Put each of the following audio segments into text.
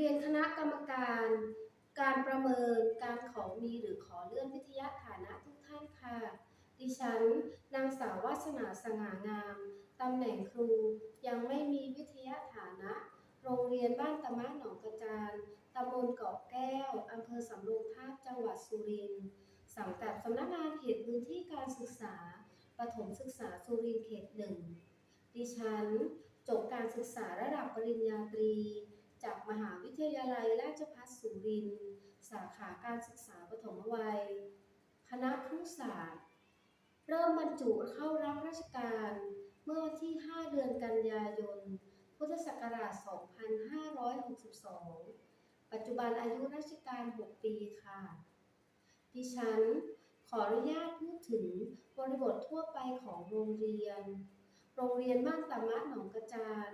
รียนคณะกรรมการ การประเมินการขอมีหรือขอเลื่อนวิทยาฐานะทุกท่านค่ะ ดิฉัน นางสาววาสนาสง่างาม ตำแหน่งครูยังไม่มีวิทยาฐานะ โรงเรียนบ้านตะมะหนองกระจานตำบลเกาะแก้ว อำเภอสำโรงทาบจังหวัดสุรินทร์สังกัดสำนักงานเขตพื้นที่การศึกษาประถมศึกษาสุรินทร์เขตหนึ่งดิฉัน จบการศึกษาระดับปริญญาตรี จากมหาวิทยาลัยราชภัฏสุรินทร์สาขาการศึกษาปฐมวัย คณะครุศาสตร์ เริ่มบรรจุเข้ารับราชการเมื่อวันที่ 5 เดือนกันยายน พุทธศักราช 2562 ปัจจุบันอายุราชการ 6 ปีค่ะ ดิฉันขออนุญาตพูดถึงบริบททั่วไปของโรงเรียน โรงเรียนบ้านตะมะหนองกระจาน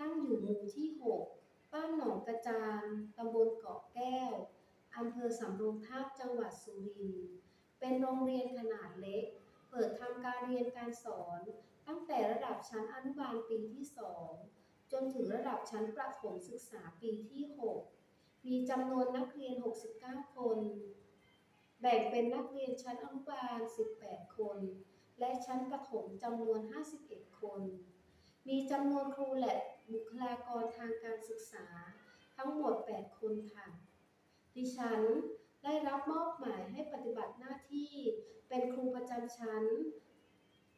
ตั้งอยู่หมู่ที่ 6 บ้านหนองกระจานตำบลเกาะแก้ว อำเภอสำโรงทาบจังหวัดสุรินทร์ เป็นโรงเรียนขนาดเล็ก เปิดทำการเรียนการสอน ตั้งแต่ระดับชั้นอนุบาลปีที่ 2 จนถึงระดับชั้นประถมศึกษาปีที่ 6 มีจำนวนนักเรียน 69 คน แบ่งเป็นนักเรียนชั้นอนุบาล 18 คน และชั้นประถมจำนวน 51 คน มีจำนวนครูและบุค ลากรทางการศึกษา ทั้งหมด 8 คนค่ะ ดิฉันได้รับมอบหมายให้ปฏิบัติหน้าที่ เป็นครูประจำชั้น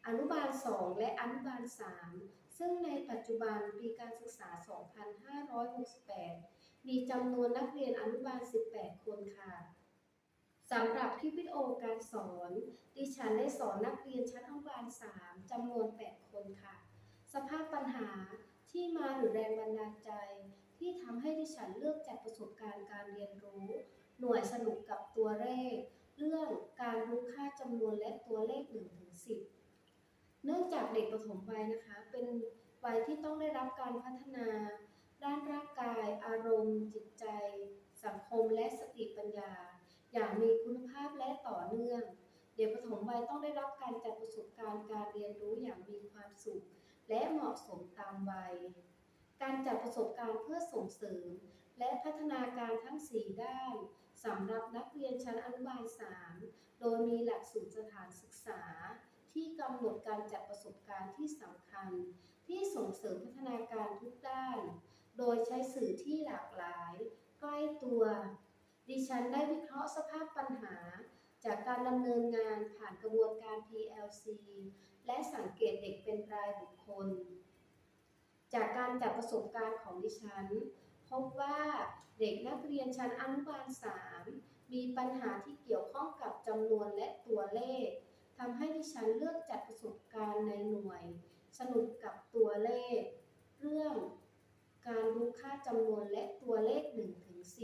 อนุบาล 2 และอนุบาล 3 ซึ่งในปัจจุบันปีการศึกษา 2568 มีจำนวนนักเรียนอนุบาล 18 คนค่ะสำหรับคลิปวิดีโอการสอน ดิฉันได้สอนนักเรียนชั้นอนุบาล 3จำนวน 8 คนค่ะ สภาพปัญหา ที่มาหรือแรงบันดาลใจ ที่ทำให้ดิฉันเลือกจัดประสบการณ์การเรียนรู้ หน่วยสนุกกับตัวเลข เรื่องการรู้ค่าจำนวนและตัวเลข1ถึง10เนื่องจากเด็กประถมวัยนะคะ เป็นวัยที่ต้องได้รับการพัฒนา ด้านร่างกาย อารมณ์ จิตใจ สังคมและสติปัญญา อย่างมีคุณภาพและต่อเนื่อง เด็กประถมวัยต้องได้รับการจัดประสบการณ์การเรียนรู้อย่างมีความสุข และเหมาะสมตามวัย การจัดประสบการณ์เพื่อส่งเสริม และพัฒนาการทั้ง 4 ด้านสำหรับนักเรียนชั้นอนุบาล 3 โดยมีหลักสูตรสถานศึกษา ที่กำหนดการจัดประสบการณ์ที่สำคัญ ที่ส่งเสริมพัฒนาการทุกด้าน โดยใช้สื่อที่หลากหลาย ใกล้ตัว ดิฉันได้วิเคราะห์สภาพปัญหา จากการดำเนินงานผ่านกระบวนการ PLC และสังเกตเด็กเป็นรายบุคคล จากการจัดประสบการณ์ของดิฉัน พบว่าเด็กนักเรียนชั้นอนุบาล 3 มีปัญหาที่เกี่ยวข้องกับจำนวนและตัวเลขทำให้ดิฉันเลือกจัดประสบการณ์ในหน่วย สนุกกับตัวเลข เรื่องการรู้ค่าจำนวนและตัวเลข1ถึง10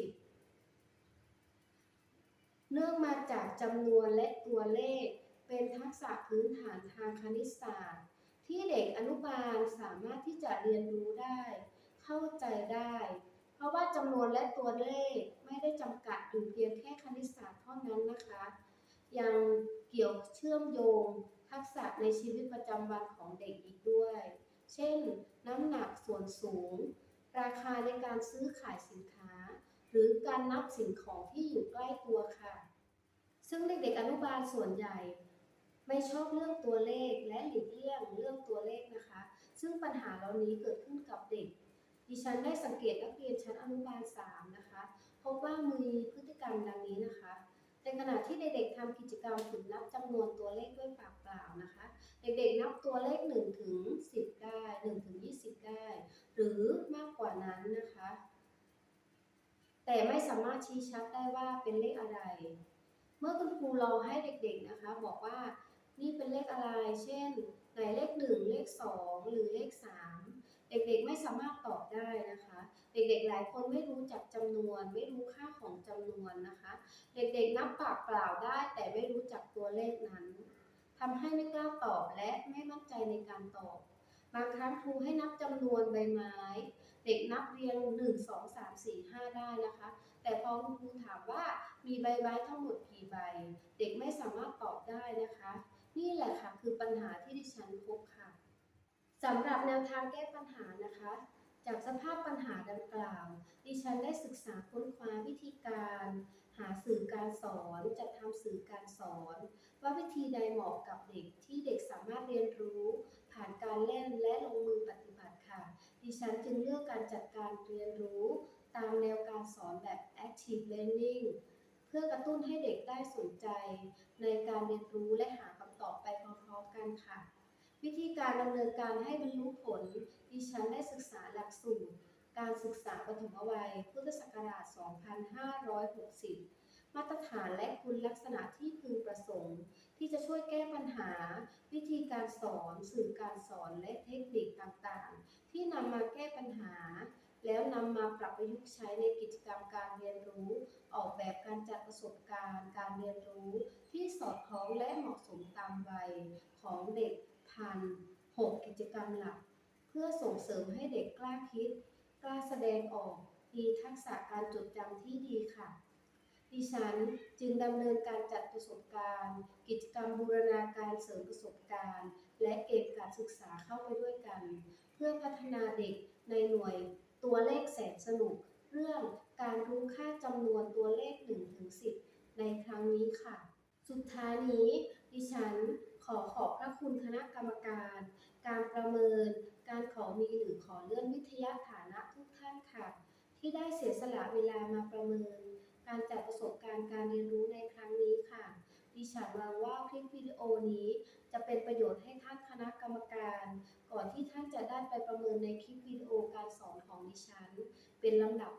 เนื่องมาจากจำนวนและตัวเลข เป็นทักษะพื้นฐานทางคณิตศาสตร์ ที่เด็กอนุบาลสามารถที่จะเรียนรู้ได้ เข้าใจได้ เพราะว่าจำนวนและตัวเลขไม่ได้จำกัดอยู่เพียงแค่คณิตศาสตร์เท่านั้นนะคะ ยังเกี่ยวเชื่อมโยงทักษะในชีวิตประจำวันของเด็กอีกด้วย เช่น น้ำหนักส่วนสูง ราคาในการซื้อขายสินค้า หรือการนับสิ่งของที่อยู่ใกล้ตัวค่ะ ซึ่งเด็กๆอนุบาลส่วนใหญ่ ไม่ชอบเรื่องตัวเลขและหลีกเลี่ยงเรื่องตัวเลขนะคะ ซึ่งปัญหาเหล่านี้เกิดขึ้นกับเด็ก ดิฉันได้สังเกตนักเรียนชั้นอนุบาล 3 นะคะพบว่ามีพฤติกรรมดังนี้นะคะ ในขณะที่เด็กๆทำกิจกรรมฝึกนับจำนวนตัวเลขด้วยปากเปล่านะคะ เด็กๆนับตัวเลข1ถึง10 ได้1ถึง20 ได้ หรือมากกว่านั้นนะคะ แต่ไม่สามารถชี้ชัดได้ว่าเป็นเลขอะไร เมื่อคุณครูลองให้เด็กๆนะคะ บอกว่า นี่เป็นเลขอะไร เช่น ไหนเลข 1 เลข 2 หรือเลข 3 เด็กๆไม่สามารถตอบได้นะคะ เด็กๆหลายคนไม่รู้จักจำนวน ไม่รู้ค่าของจำนวนนะคะ เด็กๆนับปากเปล่าได้ แต่ไม่รู้จักตัวเลขนั้นทำให้ไม่กล้าตอบและไม่มั่นใจในการตอบบางครั้งครูให้นับจำนวนใบไม้ เด็กนับเรียง 1 2 3 4 5 ได้นะคะ แต่พอครูถามว่ามีใบไม้ทั้งหมดกี่ใบ เด็กไม่สามารถตอบได้นะคะ นี่แหละค่ะคือปัญหาที่ดิฉันพบค่ะสำหรับแนวทางแก้ปัญหานะคะ จากสภาพปัญหาดังกล่าว ดิฉันได้ศึกษาค้นคว้าวิธีการ หาสื่อการสอนจัดทำสื่อการสอน ว่าวิธีใดเหมาะกับเด็กที่เด็กสามารถเรียนรู้ ผ่านการเล่นและลงมือปฏิบัติค่ะ ดิฉันจึงเลือกการจัดการเรียนรู้ ตามแนวการสอนแบบ active learning เพื่อกระตุ้นให้เด็กได้สนใจ ในการเรียนรู้และหาคำ กันค่ะ วิธีการดำเนินการให้บรรลุผล ดิฉันได้ศึกษาหลักสูตร การศึกษาปฐมวัย พุทธศักราช 2560 มาตรฐานและคุณลักษณะที่พึงประสงค์ ที่จะช่วยแก้ปัญหา วิธีการสอน สื่อการสอนและเทคนิคต่างๆ ที่นำมาแก้ปัญหาแล้วนำมาปรับประยุกต์ใช้ในกิจกรรมการเรียนรู้ ออกแบบการจัดประสบการณ์ การเรียนรู้ สอดคล้องและเหมาะสมตามวัยของเด็กพันหกกิจกรรมหลัก เพื่อส่งเสริมให้เด็กกล้าคิด กล้าแสดงออกมีทักษะการจดจำที่ดีค่ะ ดิฉันจึงดำเนินการจัดประสบการณ์ กิจกรรมบูรณาการเสริมประสบการณ์ และเก็บการศึกษาเข้าไปด้วยกัน เพื่อพัฒนาเด็กในหน่วยตัวเลขแสนสนุก เรื่องการรู้ค่าจำนวนตัวเลข1ถึง10 ในครั้งนี้ค่ะ สุดท้ายนี้ดิฉันขอขอบพระคุณคณะกรรมการ การประเมิน การขอมีหรือขอเลื่อนวิทยาฐานะทุกท่านค่ะ ที่ได้เสียสละเวลามาประเมิน การจัดประสบการณ์การเรียนรู้ในครั้งนี้ค่ะ ดิฉันหวังว่าคลิปวิดีโอนี้ จะเป็นประโยชน์ให้ท่านคณะกรรมการ ก่อนที่ท่านจะได้ไปประเมินในคลิปวิดีโอการสอนของดิฉัน เป็นลำดับ